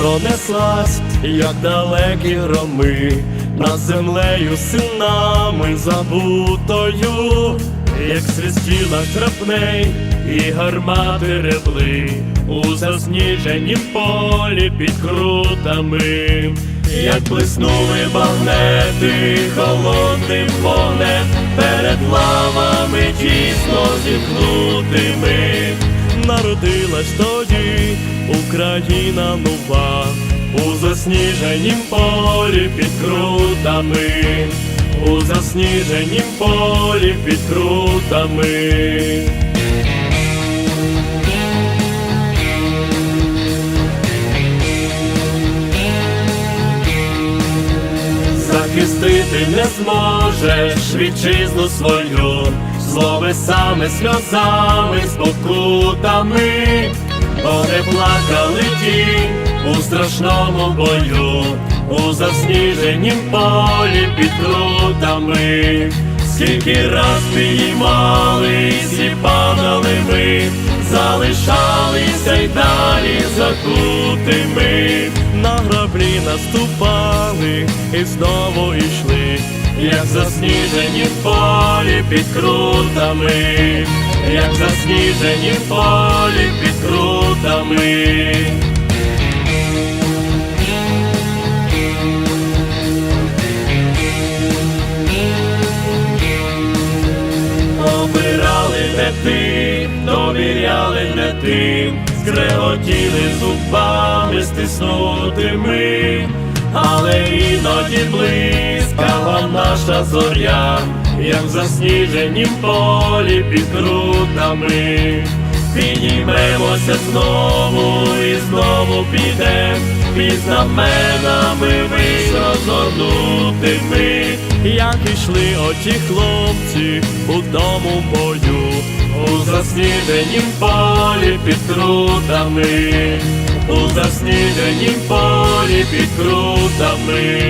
понеслась, як далекі громи, над землею синами забутою, як свистіла крапней, і гармати ребли. У засніженім полі під крутами, як блиснули багнети холодним вогнем перед лавами тісно зіткнутими. Народилась тоді. Україна нова у засніженім полі під крутами, у засніженім полі під крутами. Захистити не зможеш вітчизну свою, словесами, сльозами, спокутами, бо не плакали ті у страшному бою, у засніженім полі під крутами, скільки раз підіймались і падали ми, залишалися й далі закутими, на граблі наступали і знову йшли, як засніжені в під крутами, як засніжені в полі під крутами. Обирали не тим, довіряли не тим, скреготіли зубами стиснутими, але іноді блискала наша зоря, як в засніженім полі під крутами. Підіймемося знову і знову підем, під знаменами вись розгорнутими, як ішли оті хлопці у тому бою, у засніженім полі під крутами, у засніженім полі під крутами.